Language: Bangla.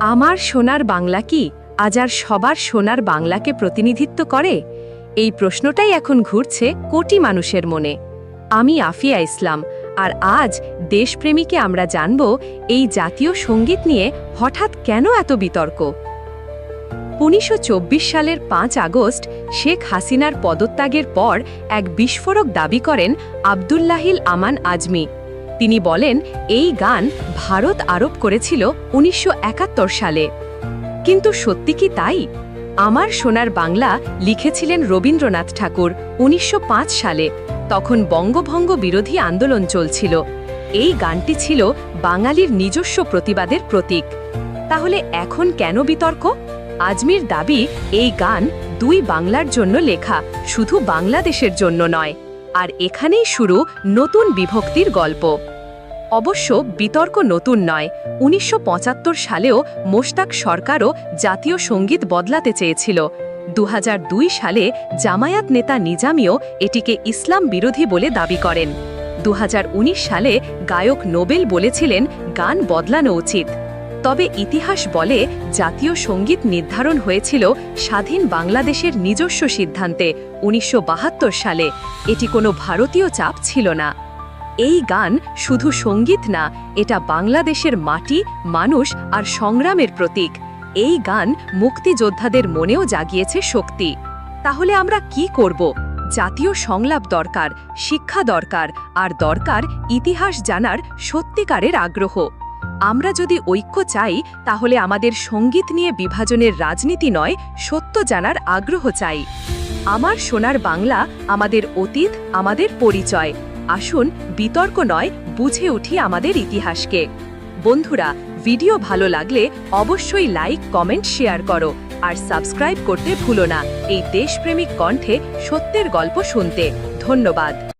আমার সোনার বাংলা কি? আজ আর সবার সোনার বাংলাকে প্রতিনিধিত্ব করে? এই প্রশ্নটাই এখন ঘুরছে কোটি মানুষের মনে। আমি আফিয়া ইসলাম, আর আজ দেশপ্রেমীকে আমরা জানব এই জাতীয় সংগীত নিয়ে হঠাৎ কেন এত বিতর্ক? উনিশশো চব্বিশ সালের পাঁচ আগস্ট শেখ হাসিনার পদত্যাগের পর এক বিস্ফোরক দাবি করেন আবদুল্লাহিল আমান আজমি। তিনি বলেন, এই গান ভারত আরোপ করেছিল উনিশশো একাত্তর সালে। কিন্তু সত্যি কি তাই? আমার সোনার বাংলা লিখেছিলেন রবীন্দ্রনাথ ঠাকুর উনিশশো পাঁচ সালে। তখন বঙ্গভঙ্গ বিরোধী আন্দোলন চলছিল। এই গানটি ছিল বাঙালির নিজস্ব প্রতিবাদের প্রতীক। তাহলে এখন কেন বিতর্ক? আজমির দাবি, এই গান দুই বাংলার জন্য লেখা, শুধু বাংলাদেশের জন্য নয়। আর এখানেই শুরু নতুন বিভক্তির গল্প। অবশ্য বিতর্ক নতুন নয়। উনিশশো সালেও মোশতাক সরকারও জাতীয় সংগীত বদলাতে চেয়েছিল। দুহাজার দুই সালে জামায়াত নেতা নিজামিও এটিকে ইসলাম বিরোধী বলে দাবি করেন। দুহাজার উনিশ সালে গায়ক নোবেল বলেছিলেন, গান বদলানো উচিত। তবে ইতিহাস বলে জাতীয় সংগীত নির্ধারণ হয়েছিল স্বাধীন বাংলাদেশের নিজস্ব সিদ্ধান্তে, উনিশশো বাহাত্তর সালে। এটি কোনো ভারতীয় চাপ ছিল না। এই গান শুধু সংগীত না, এটা বাংলাদেশের মাটি, মানুষ আর সংগ্রামের প্রতীক। এই গান মুক্তিযোদ্ধাদের মনেও জাগিয়েছে শক্তি। তাহলে আমরা কি করব? জাতীয় সংলাপ দরকার, শিক্ষা দরকার, আর দরকার ইতিহাস জানার সত্যিকারের আগ্রহ। আমরা যদি ঐক্য চাই, তাহলে আমাদের সংগীত নিয়ে বিভাজনের রাজনীতি নয়, সত্য জানার আগ্রহ চাই। আমার সোনার বাংলা, আমাদের অতীত, আমাদের পরিচয়। আসুন, বিতর্ক নয়, বুঝে উঠি আমাদের ইতিহাসকে। বন্ধুরা, ভিডিও ভালো লাগলে অবশ্যই লাইক, কমেন্ট, শেয়ার করো। আর সাবস্ক্রাইব করতে ভুলো না। এই দেশপ্রেমিক কণ্ঠে সত্যের গল্প শুনতে। ধন্যবাদ।